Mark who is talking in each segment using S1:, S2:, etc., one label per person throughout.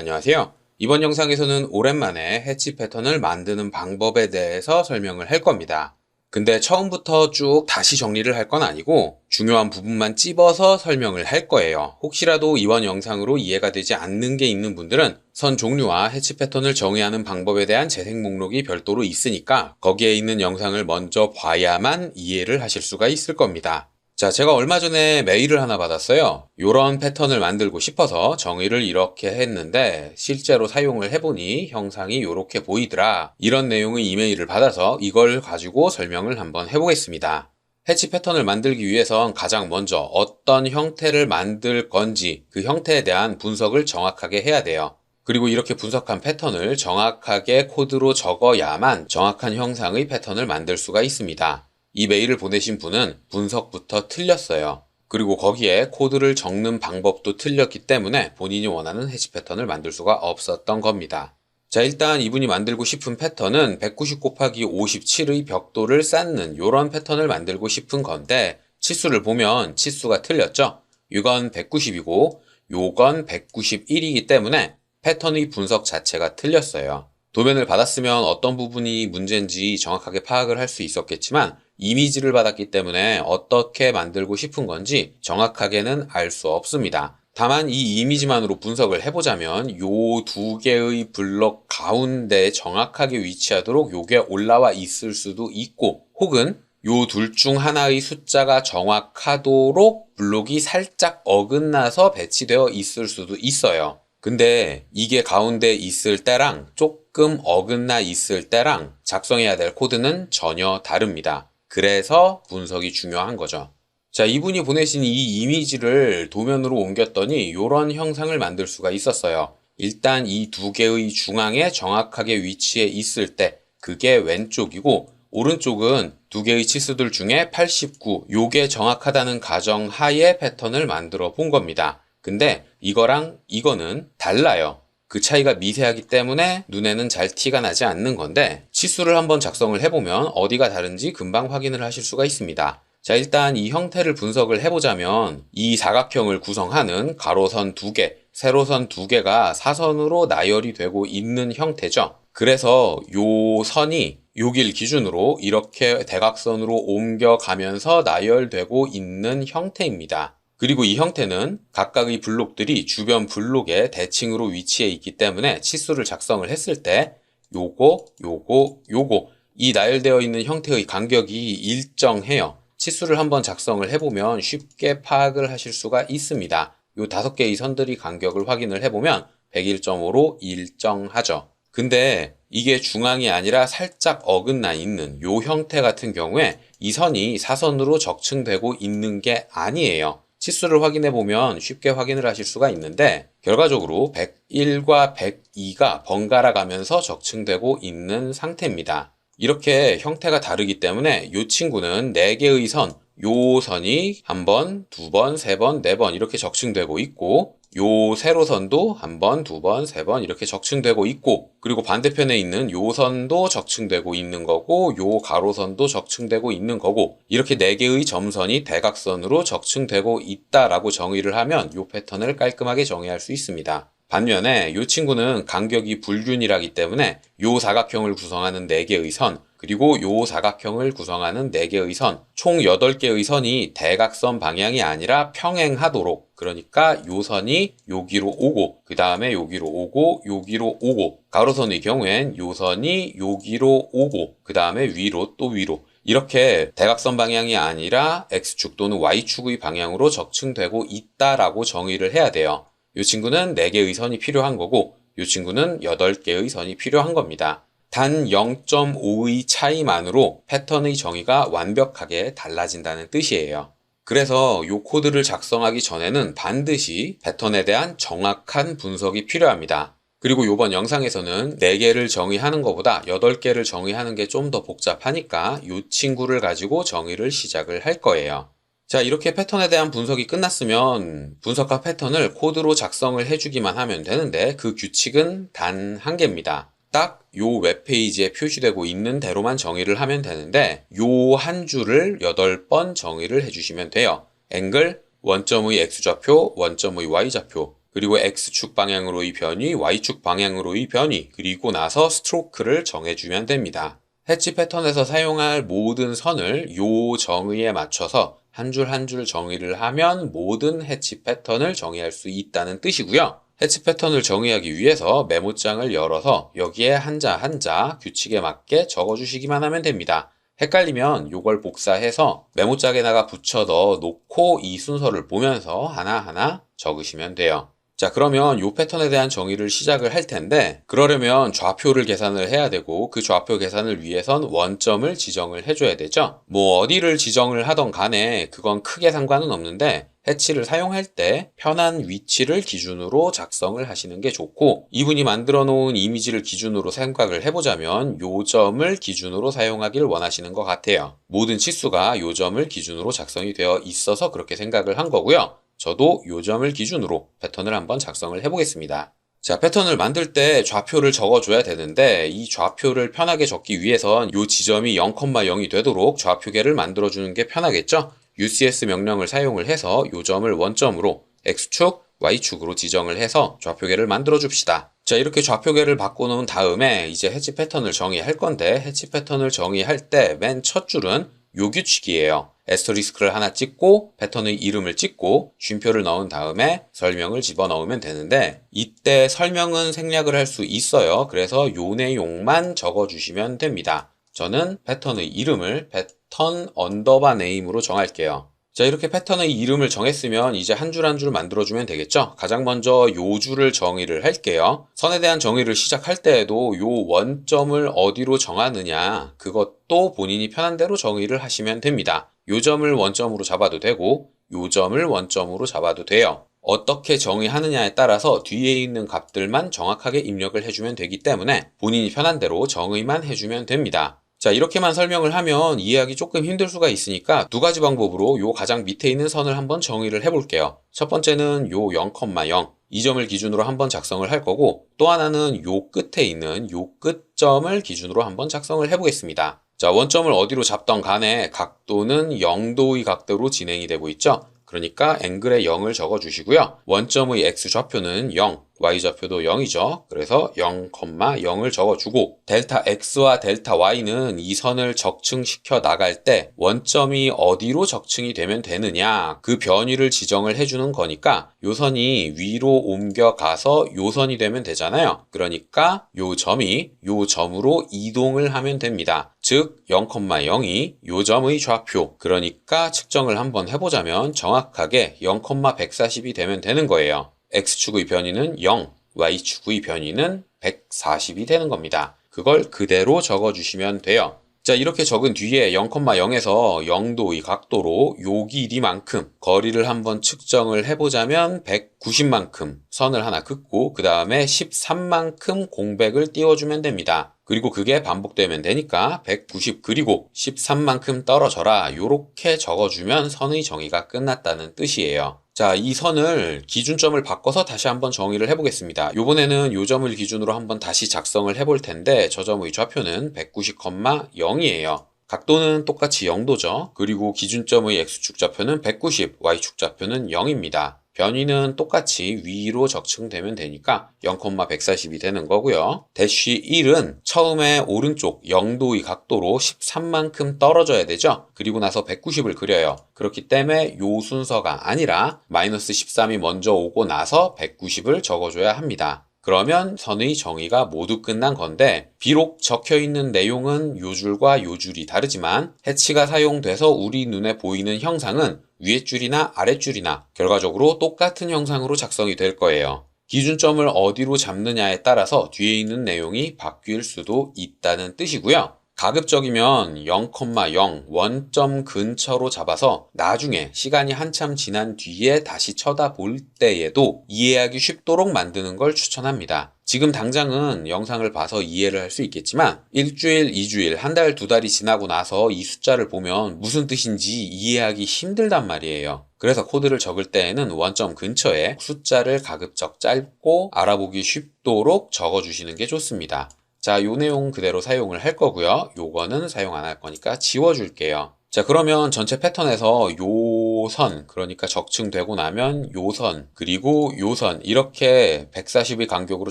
S1: 안녕하세요. 이번 영상에서는 오랜만에 해치 패턴을 만드는 방법에 대해서 설명을 할 겁니다. 근데 처음부터 쭉 다시 정리를 할 건 아니고 중요한 부분만 찝어서 설명을 할 거예요. 혹시라도 이번 영상으로 이해가 되지 않는 게 있는 분들은 선 종류와 해치 패턴을 정의하는 방법에 대한 재생 목록이 별도로 있으니까 거기에 있는 영상을 먼저 봐야만 이해를 하실 수가 있을 겁니다. 자, 제가 얼마 전에 메일을 하나 받았어요. 요런 패턴을 만들고 싶어서 정의를 이렇게 했는데 실제로 사용을 해보니 형상이 요렇게 보이더라. 이런 내용의 이메일을 받아서 이걸 가지고 설명을 한번 해보겠습니다. 해치 패턴을 만들기 위해선 가장 먼저 어떤 형태를 만들 건지 그 형태에 대한 분석을 정확하게 해야 돼요. 그리고 이렇게 분석한 패턴을 정확하게 코드로 적어야만 정확한 형상의 패턴을 만들 수가 있습니다. 이 메일을 보내신 분은 분석부터 틀렸어요. 그리고 거기에 코드를 적는 방법도 틀렸기 때문에 본인이 원하는 해시 패턴을 만들 수가 없었던 겁니다. 자, 일단 이분이 만들고 싶은 패턴은 190 곱하기 57의 벽돌을 쌓는 이런 패턴을 만들고 싶은 건데 치수를 보면 치수가 틀렸죠? 이건 190이고 요건 191이기 때문에 패턴의 분석 자체가 틀렸어요. 도면을 받았으면 어떤 부분이 문제인지 정확하게 파악을 할 수 있었겠지만 이미지를 받았기 때문에 어떻게 만들고 싶은 건지 정확하게는 알 수 없습니다. 다만 이 이미지만으로 분석을 해보자면 요 두 개의 블럭 가운데 정확하게 위치하도록 요게 올라와 있을 수도 있고 혹은 요 둘 중 하나의 숫자가 정확하도록 블록이 살짝 어긋나서 배치되어 있을 수도 있어요. 근데 이게 가운데 있을 때랑 조금 어긋나 있을 때랑 작성해야 될 코드는 전혀 다릅니다. 그래서 분석이 중요한 거죠. 자, 이분이 보내신 이 이미지를 도면으로 옮겼더니 이런 형상을 만들 수가 있었어요. 일단 이 두 개의 중앙에 정확하게 위치해 있을 때 그게 왼쪽이고 오른쪽은 두 개의 치수들 중에 89, 요게 정확하다는 가정 하에 패턴을 만들어 본 겁니다. 근데 이거랑 이거는 달라요. 그 차이가 미세하기 때문에 눈에는 잘 티가 나지 않는 건데 치수를 한번 작성을 해보면 어디가 다른지 금방 확인을 하실 수가 있습니다. 자 일단 이 형태를 분석을 해보자면 이 사각형을 구성하는 가로선 두 개, 세로선 두 개가 사선으로 나열이 되고 있는 형태죠. 그래서 요 선이 요길 기준으로 이렇게 대각선으로 옮겨가면서 나열되고 있는 형태입니다. 그리고 이 형태는 각각의 블록들이 주변 블록의 대칭으로 위치해 있기 때문에 치수를 작성을 했을 때 요거, 요거, 요거 이 나열되어 있는 형태의 간격이 일정해요. 치수를 한번 작성을 해보면 쉽게 파악을 하실 수가 있습니다. 요 다섯 개의 선들이 간격을 확인을 해보면 101.5로 일정하죠. 근데 이게 중앙이 아니라 살짝 어긋나 있는 요 형태 같은 경우에 이 선이 사선으로 적층되고 있는 게 아니에요. 치수를 확인해 보면 쉽게 확인을 하실 수가 있는데 결과적으로 101과 102가 번갈아 가면서 적층되고 있는 상태입니다. 이렇게 형태가 다르기 때문에 이 친구는 4개의 선, 요 선이 한 번, 두 번, 세 번, 네 번 이렇게 적층되고 있고 요 세로선도 한 번, 두 번, 세 번 이렇게 적층되고 있고 그리고 반대편에 있는 요 선도 적층되고 있는 거고 요 가로선도 적층되고 있는 거고 이렇게 네 개의 점선이 대각선으로 적층되고 있다라고 정의를 하면 요 패턴을 깔끔하게 정의할 수 있습니다. 반면에 이 친구는 간격이 불균이라기 때문에 요 사각형을 구성하는 4개의 선, 그리고 요 사각형을 구성하는 4개의 선, 총 8개의 선이 대각선 방향이 아니라 평행하도록, 그러니까 요 선이 여기로 오고, 그 다음에 여기로 오고, 여기로 오고, 가로선의 경우엔 요 선이 여기로 오고, 그 다음에 위로 또 위로, 이렇게 대각선 방향이 아니라 X축 또는 Y축의 방향으로 적층되고 있다라고 정의를 해야 돼요. 이 친구는 4개의 선이 필요한 거고 이 친구는 8개의 선이 필요한 겁니다. 단 0.5의 차이만으로 패턴의 정의가 완벽하게 달라진다는 뜻이에요. 그래서 이 코드를 작성하기 전에는 반드시 패턴에 대한 정확한 분석이 필요합니다. 그리고 이번 영상에서는 4개를 정의하는 것보다 8개를 정의하는 게 좀 더 복잡하니까 이 친구를 가지고 정의를 시작을 할 거예요. 자, 이렇게 패턴에 대한 분석이 끝났으면 분석과 패턴을 코드로 작성을 해주기만 하면 되는데 그 규칙은 단 한 개입니다. 딱 요 웹페이지에 표시되고 있는 대로만 정의를 하면 되는데 요 한 줄을 8번 정의를 해주시면 돼요. 앵글, 원점의 x좌표, 원점의 y좌표, 그리고 X축 방향으로의 변위, Y축 방향으로의 변위, 그리고 나서 스트로크를 정해주면 됩니다. 해치 패턴에서 사용할 모든 선을 요 정의에 맞춰서 한 줄 한줄 정의를 하면 모든 해치 패턴을 정의할 수 있다는 뜻이고요. 해치 패턴을 정의하기 위해서 메모장을 열어서 여기에 한자 한자 규칙에 맞게 적어주시기만 하면 됩니다. 헷갈리면 요걸 복사해서 메모장에다가 붙여 넣어 놓고 이 순서를 보면서 하나하나 적으시면 돼요. 자, 그러면 요 패턴에 대한 정의를 시작을 할 텐데, 그러려면 좌표를 계산을 해야 되고, 그 좌표 계산을 위해선 원점을 지정을 해줘야 되죠? 뭐, 어디를 지정을 하던 간에 그건 크게 상관은 없는데, 해치를 사용할 때 편한 위치를 기준으로 작성을 하시는 게 좋고, 이분이 만들어 놓은 이미지를 기준으로 생각을 해보자면, 요 점을 기준으로 사용하길 원하시는 것 같아요. 모든 치수가 요 점을 기준으로 작성이 되어 있어서 그렇게 생각을 한 거고요. 저도 요 점을 기준으로 패턴을 한번 작성을 해보겠습니다. 자, 패턴을 만들 때 좌표를 적어줘야 되는데 이 좌표를 편하게 적기 위해선 요 지점이 0,0이 되도록 좌표계를 만들어주는 게 편하겠죠? UCS 명령을 사용을 해서 요 점을 원점으로 X축, Y축으로 지정을 해서 좌표계를 만들어 줍시다. 자, 이렇게 좌표계를 바꿔놓은 다음에 이제 해치 패턴을 정의할 건데 해치 패턴을 정의할 때 맨 첫 줄은 요 규칙이에요. 에스터리스크를 하나 찍고 패턴의 이름을 찍고 쉼표를 넣은 다음에 설명을 집어넣으면 되는데 이때 설명은 생략을 할 수 있어요. 그래서 요 내용만 적어주시면 됩니다. 저는 패턴의 이름을 패턴 언더바 네임으로 정할게요. 자, 이렇게 패턴의 이름을 정했으면 이제 한 줄 한 줄 만들어주면 되겠죠? 가장 먼저 요 줄을 정의를 할게요. 선에 대한 정의를 시작할 때에도 요 원점을 어디로 정하느냐, 그것도 본인이 편한 대로 정의를 하시면 됩니다. 요 점을 원점으로 잡아도 되고, 요 점을 원점으로 잡아도 돼요. 어떻게 정의하느냐에 따라서 뒤에 있는 값들만 정확하게 입력을 해주면 되기 때문에 본인이 편한 대로 정의만 해주면 됩니다. 자, 이렇게만 설명을 하면 이해하기 조금 힘들 수가 있으니까 두 가지 방법으로 요 가장 밑에 있는 선을 한번 정의를 해볼게요. 첫 번째는 요 0,0. 이 점을 기준으로 한번 작성을 할 거고 또 하나는 요 끝에 있는 요 끝점을 기준으로 한번 작성을 해보겠습니다. 자, 원점을 어디로 잡던 간에 각도는 0도의 각도로 진행이 되고 있죠. 그러니까 앵글에 0을 적어 주시고요. 원점의 x 좌표는 0, y 좌표도 0이죠. 그래서 0,0을 적어주고 델타 x와 델타 y는 이 선을 적층시켜 나갈 때 원점이 어디로 적층이 되면 되느냐 그 변위를 지정을 해주는 거니까 요 선이 위로 옮겨가서 요 선이 되면 되잖아요. 그러니까 요 점이 요 점으로 이동을 하면 됩니다. 즉 0,0이 요 점의 좌표 그러니까 측정을 한번 해보자면 정확하게 0,140이 되면 되는 거예요. x축의 변이는 0, y축의 변이는 140이 되는 겁니다. 그걸 그대로 적어주시면 돼요. 자, 이렇게 적은 뒤에 0,0에서 0도의 각도로 요 길이만큼 거리를 한번 측정을 해보자면 190만큼 선을 하나 긋고 그 다음에 13만큼 공백을 띄워주면 됩니다. 그리고 그게 반복되면 되니까 190 그리고 13만큼 떨어져라 요렇게 적어주면 선의 정의가 끝났다는 뜻이에요. 자, 이 선을 기준점을 바꿔서 다시 한번 정의를 해보겠습니다. 요번에는 요 점을 기준으로 한번 다시 작성을 해볼 텐데 저 점의 좌표는 190,0이에요. 각도는 똑같이 0도죠. 그리고 기준점의 x축 좌표는 190, y축 좌표는 0입니다. 변위는 똑같이 위로 적층되면 되니까 0,140이 되는 거고요. 대쉬 1은 처음에 오른쪽 0도의 각도로 13만큼 떨어져야 되죠. 그리고 나서 190을 그려요. 그렇기 때문에 요 순서가 아니라 마이너스 13이 먼저 오고 나서 190을 적어줘야 합니다. 그러면 선의 정의가 모두 끝난 건데 비록 적혀 있는 내용은 요 줄과 요 줄이 다르지만 해치가 사용돼서 우리 눈에 보이는 형상은 위에 줄이나 아래 줄이나 결과적으로 똑같은 형상으로 작성이 될 거예요. 기준점을 어디로 잡느냐에 따라서 뒤에 있는 내용이 바뀔 수도 있다는 뜻이고요. 가급적이면 0,0 원점 근처로 잡아서 나중에 시간이 한참 지난 뒤에 다시 쳐다볼 때에도 이해하기 쉽도록 만드는 걸 추천합니다. 지금 당장은 영상을 봐서 이해를 할 수 있겠지만 일주일, 이주일, 한 달, 두 달이 지나고 나서 이 숫자를 보면 무슨 뜻인지 이해하기 힘들단 말이에요. 그래서 코드를 적을 때에는 원점 근처에 숫자를 가급적 짧고 알아보기 쉽도록 적어주시는 게 좋습니다. 자, 요 내용 그대로 사용을 할 거고요. 요거는 사용 안 할 거니까 지워줄게요. 자, 그러면 전체 패턴에서 요 선, 그러니까 적층되고 나면 요 선, 그리고 요 선, 이렇게 140의 간격으로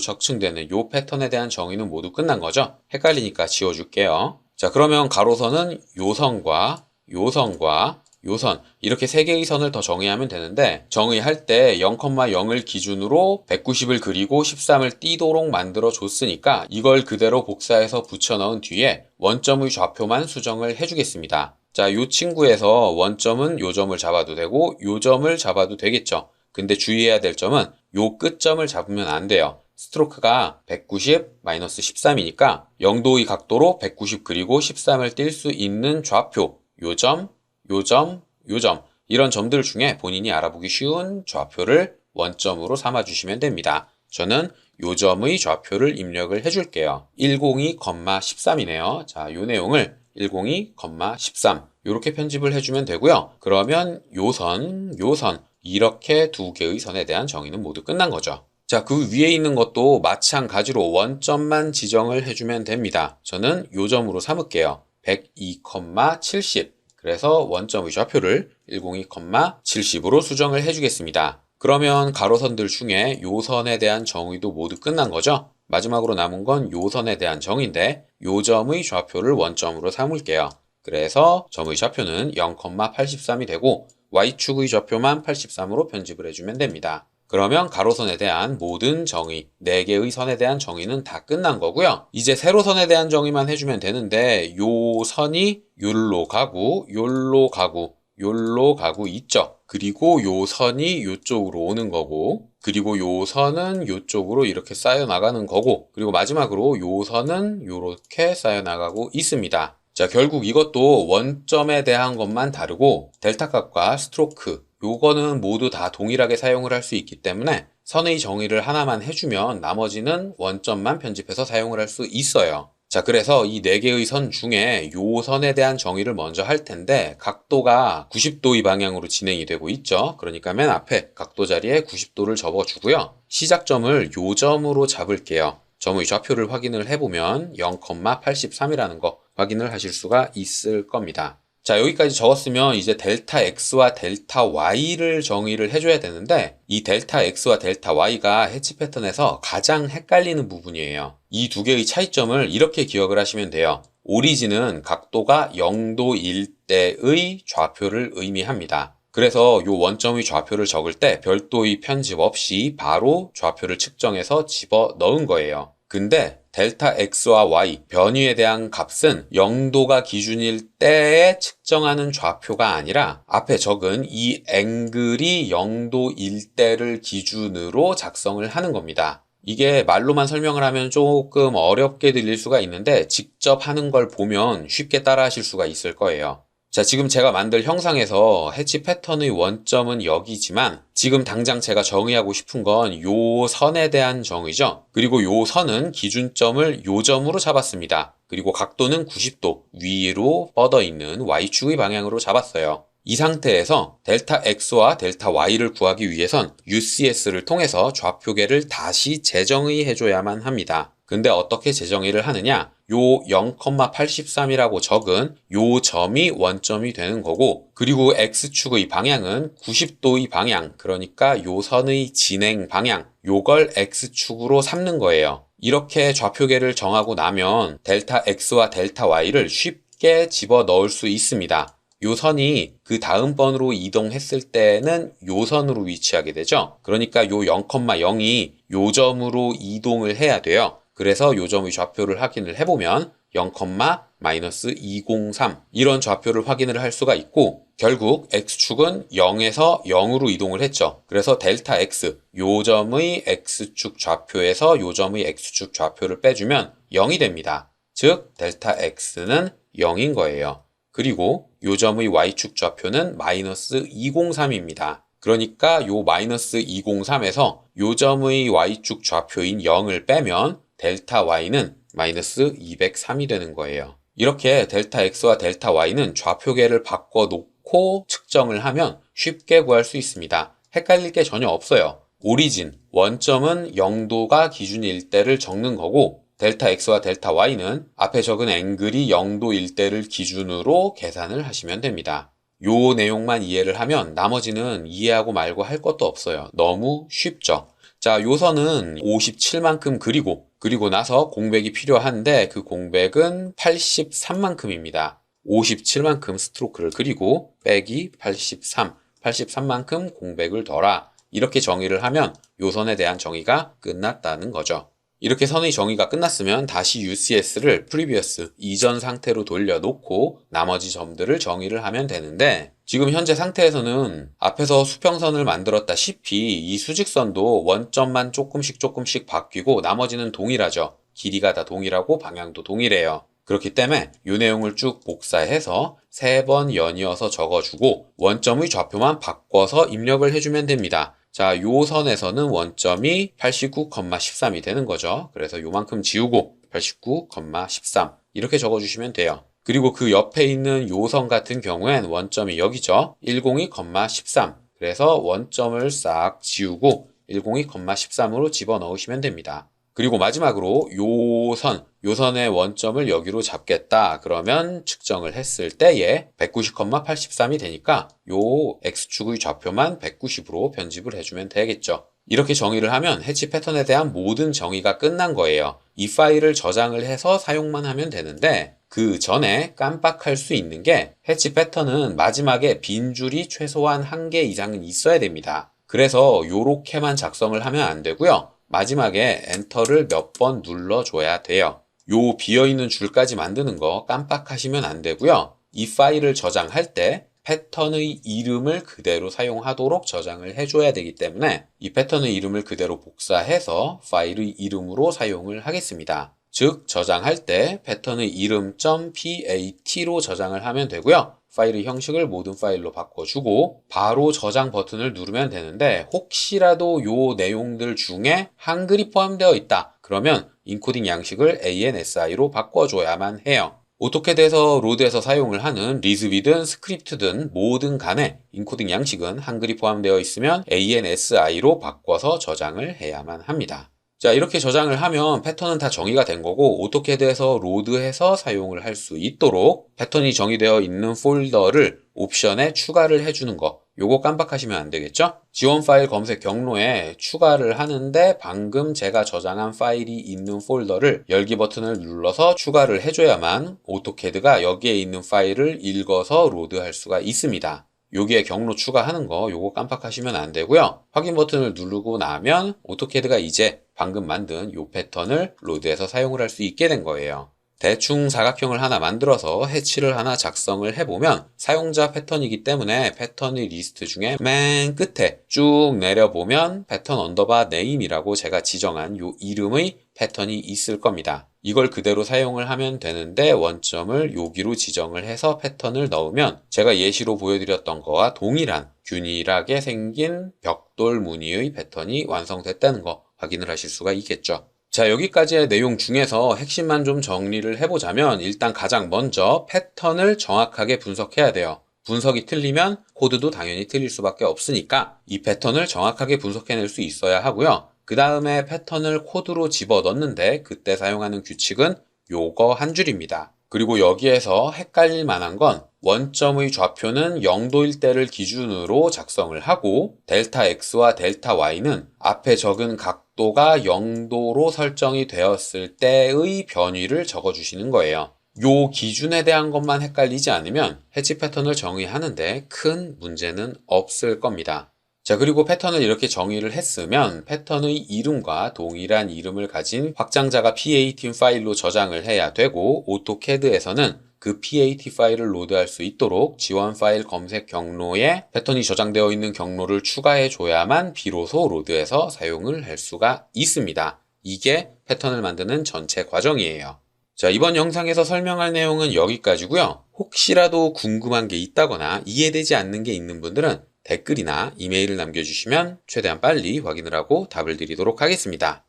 S1: 적층되는 요 패턴에 대한 정의는 모두 끝난 거죠? 헷갈리니까 지워줄게요. 자, 그러면 가로선은 요 선과 요 선과 요 선, 이렇게 세 개의 선을 더 정의하면 되는데, 정의할 때 0,0을 기준으로 190을 그리고 13을 띄도록 만들어 줬으니까, 이걸 그대로 복사해서 붙여 넣은 뒤에 원점의 좌표만 수정을 해주겠습니다. 자, 요 친구에서 원점은 요 점을 잡아도 되고, 요 점을 잡아도 되겠죠. 근데 주의해야 될 점은 요 끝점을 잡으면 안 돼요. 스트로크가 190-13이니까 0도의 각도로 190 그리고 13을 띌 수 있는 좌표, 요 점, 요 점, 요 점, 이런 점들 중에 본인이 알아보기 쉬운 좌표를 원점으로 삼아 주시면 됩니다. 저는 요 점의 좌표를 입력을 해줄게요. 102,13이네요. 자, 요 내용을 102,13 이렇게 편집을 해주면 되고요. 그러면 요 선, 요 선, 이렇게 두 개의 선에 대한 정의는 모두 끝난 거죠. 자, 그 위에 있는 것도 마찬가지로 원점만 지정을 해주면 됩니다. 저는 요 점으로 삼을게요. 102,70. 그래서 원점 의 좌표를 102,70으로 수정을 해주겠습니다. 그러면 가로선들 중에 요 선에 대한 정의도 모두 끝난 거죠? 마지막으로 남은 건 요 선에 대한 정의인데 요 점의 좌표를 원점으로 삼을게요. 그래서 점의 좌표는 0,83이 되고 y축의 좌표만 83으로 편집을 해주면 됩니다. 그러면 가로선에 대한 모든 정의, 4개의 선에 대한 정의는 다 끝난 거고요. 이제 세로선에 대한 정의만 해주면 되는데 요 선이 요로 가고 요로 가고 요로 가고 있죠. 그리고 요 선이 요쪽으로 오는 거고 그리고 요 선은 요쪽으로 이렇게 쌓여 나가는 거고 그리고 마지막으로 요 선은 요렇게 쌓여 나가고 있습니다. 자, 결국 이것도 원점에 대한 것만 다르고 델타 값과 스트로크 요거는 모두 다 동일하게 사용을 할 수 있기 때문에 선의 정의를 하나만 해주면 나머지는 원점만 편집해서 사용을 할 수 있어요. 자, 그래서 이 네 개의 선 중에 요 선에 대한 정의를 먼저 할 텐데 각도가 90도의 방향으로 진행이 되고 있죠. 그러니까 맨 앞에 각도 자리에 90도를 접어주고요. 시작점을 요 점으로 잡을게요. 점의 좌표를 확인을 해보면 0,83이라는 거 확인을 하실 수가 있을 겁니다. 자, 여기까지 적었으면 이제 델타 X와 델타 Y를 정의를 해줘야 되는데 이 델타 X와 델타 Y가 해치 패턴에서 가장 헷갈리는 부분이에요. 이 두 개의 차이점을 이렇게 기억을 하시면 돼요. 오리진은 각도가 0도일 때의 좌표를 의미합니다. 그래서 요 원점의 좌표를 적을 때 별도의 편집 없이 바로 좌표를 측정해서 집어 넣은 거예요. 근데 델타 x와 y 변위에 대한 값은 0도가 기준일 때에 측정하는 좌표가 아니라 앞에 적은 이 앵글이 0도일 때를 기준으로 작성을 하는 겁니다. 이게 말로만 설명을 하면 조금 어렵게 들릴 수가 있는데 직접 하는 걸 보면 쉽게 따라 하실 수가 있을 거예요. 자, 지금 제가 만들 형상에서 해치 패턴의 원점은 여기지만 지금 당장 제가 정의하고 싶은 건 요 선에 대한 정의죠. 그리고 요 선은 기준점을 요 점으로 잡았습니다. 그리고 각도는 90도 위로 뻗어 있는 y축의 방향으로 잡았어요. 이 상태에서 델타 x와 델타 y를 구하기 위해선 UCS를 통해서 좌표계를 다시 재정의해줘야만 합니다. 근데 어떻게 재정의를 하느냐? 요 0,83이라고 적은 요 점이 원점이 되는 거고 그리고 x축의 방향은 90도의 방향 그러니까 요 선의 진행 방향 요걸 x축으로 삼는 거예요. 이렇게 좌표계를 정하고 나면 델타 x와 델타 y를 쉽게 집어 넣을 수 있습니다. 요 선이 그 다음 번으로 이동했을 때는 요 선으로 위치하게 되죠. 그러니까 요 0,0이 요 점으로 이동을 해야 돼요. 그래서 요 점의 좌표를 확인을 해보면 0,-203 이런 좌표를 확인을 할 수가 있고 결국 x축은 0에서 0으로 이동을 했죠. 그래서 델타 x 요 점의 x축 좌표에서 요 점의 x축 좌표를 빼주면 0이 됩니다. 즉 델타 x는 0인 거예요. 그리고 요 점의 y축 좌표는 마이너스 203입니다. 그러니까 요 마이너스 203에서 요 점의 y축 좌표인 0을 빼면 델타 y는 마이너스 203이 되는 거예요. 이렇게 델타 x와 델타 y는 좌표계를 바꿔 놓고 측정을 하면 쉽게 구할 수 있습니다. 헷갈릴 게 전혀 없어요. 오리진, 원점은 0도가 기준일 때를 적는 거고 델타 x와 델타 y는 앞에 적은 앵글이 0도일 때를 기준으로 계산을 하시면 됩니다. 요 내용만 이해를 하면 나머지는 이해하고 말고 할 것도 없어요. 너무 쉽죠? 자, 요 선은 57만큼 그리고 그리고 나서 공백이 필요한데 그 공백은 83만큼입니다. 57만큼 스트로크를 그리고 빼기 83, 83만큼 공백을 덜하 이렇게 정의를 하면 요 선에 대한 정의가 끝났다는 거죠. 이렇게 선의 정의가 끝났으면 다시 UCS를 previous 이전 상태로 돌려놓고 나머지 점들을 정의를 하면 되는데 지금 현재 상태에서는 앞에서 수평선을 만들었다시피 이 수직선도 원점만 조금씩 조금씩 바뀌고 나머지는 동일하죠. 길이가 다 동일하고 방향도 동일해요. 그렇기 때문에 이 내용을 쭉 복사해서 세 번 연이어서 적어주고 원점의 좌표만 바꿔서 입력을 해주면 됩니다. 자, 요 선에서는 원점이 89,13이 되는 거죠. 그래서 요만큼 지우고 89,13 이렇게 적어주시면 돼요. 그리고 그 옆에 있는 요선 같은 경우엔 원점이 여기죠. 102,13 그래서 원점을 싹 지우고 102,13으로 집어넣으시면 됩니다. 그리고 마지막으로 요 선, 요 선의 원점을 여기로 잡겠다. 그러면 측정을 했을 때에 190,83이 되니까 요 x축의 좌표만 190으로 편집을 해주면 되겠죠. 이렇게 정의를 하면 해치 패턴에 대한 모든 정의가 끝난 거예요. 이 파일을 저장을 해서 사용만 하면 되는데 그 전에 깜빡할 수 있는 게 해치 패턴은 마지막에 빈 줄이 최소한 한 개 이상은 있어야 됩니다. 그래서 요렇게만 작성을 하면 안 되고요. 마지막에 엔터를 몇 번 눌러줘야 돼요. 요 비어있는 줄까지 만드는 거 깜빡하시면 안 되고요. 이 파일을 저장할 때 패턴의 이름을 그대로 사용하도록 저장을 해줘야 되기 때문에 이 패턴의 이름을 그대로 복사해서 파일의 이름으로 사용을 하겠습니다. 즉 저장할 때 패턴의 이름.pat로 저장을 하면 되고요. 파일의 형식을 모든 파일로 바꿔주고 바로 저장 버튼을 누르면 되는데 혹시라도 요 내용들 중에 한글이 포함되어 있다. 그러면 인코딩 양식을 ANSI로 바꿔줘야만 해요. 오토캐드에서 로드에서 사용을 하는 리즈비든 스크립트든 뭐든 간에 인코딩 양식은 한글이 포함되어 있으면 ANSI로 바꿔서 저장을 해야만 합니다. 자, 이렇게 저장을 하면 패턴은 다 정의가 된 거고 오토캐드에서 로드해서 사용을 할 수 있도록 패턴이 정의되어 있는 폴더를 옵션에 추가를 해주는 거. 요거 깜빡하시면 안 되겠죠? 지원 파일 검색 경로에 추가를 하는데 방금 제가 저장한 파일이 있는 폴더를 열기 버튼을 눌러서 추가를 해줘야만 오토캐드가 여기에 있는 파일을 읽어서 로드할 수가 있습니다. 여기에 경로 추가하는 거 요거 깜빡하시면 안 되고요. 확인 버튼을 누르고 나면 오토캐드가 이제 방금 만든 요 패턴을 로드해서 사용을 할 수 있게 된 거예요. 대충 사각형을 하나 만들어서 해치를 하나 작성을 해보면 사용자 패턴이기 때문에 패턴의 리스트 중에 맨 끝에 쭉 내려보면 패턴 언더바 네임이라고 제가 지정한 요 이름의 패턴이 있을 겁니다. 이걸 그대로 사용을 하면 되는데 원점을 여기로 지정을 해서 패턴을 넣으면 제가 예시로 보여드렸던 거와 동일한 균일하게 생긴 벽돌 무늬의 패턴이 완성됐다는 거 확인을 하실 수가 있겠죠. 자, 여기까지의 내용 중에서 핵심만 좀 정리를 해보자면 일단 가장 먼저 패턴을 정확하게 분석해야 돼요. 분석이 틀리면 코드도 당연히 틀릴 수밖에 없으니까 이 패턴을 정확하게 분석해낼 수 있어야 하고요. 그 다음에 패턴을 코드로 집어 넣는데 그때 사용하는 규칙은 요거 한 줄입니다. 그리고 여기에서 헷갈릴 만한 건 원점의 좌표는 0도일 때를 기준으로 작성을 하고 델타 x와 델타 y는 앞에 적은 각도가 0도로 설정이 되었을 때의 변위를 적어주시는 거예요. 요 기준에 대한 것만 헷갈리지 않으면 해치 패턴을 정의하는데 큰 문제는 없을 겁니다. 자, 그리고 패턴을 이렇게 정의를 했으면 패턴의 이름과 동일한 이름을 가진 확장자가 PAT 파일로 저장을 해야 되고 오토캐드에서는 그 PAT 파일을 로드할 수 있도록 지원 파일 검색 경로에 패턴이 저장되어 있는 경로를 추가해 줘야만 비로소 로드해서 사용을 할 수가 있습니다. 이게 패턴을 만드는 전체 과정이에요. 자, 이번 영상에서 설명할 내용은 여기까지고요. 혹시라도 궁금한 게 있다거나 이해되지 않는 게 있는 분들은 댓글이나 이메일을 남겨주시면 최대한 빨리 확인을 하고 답을 드리도록 하겠습니다.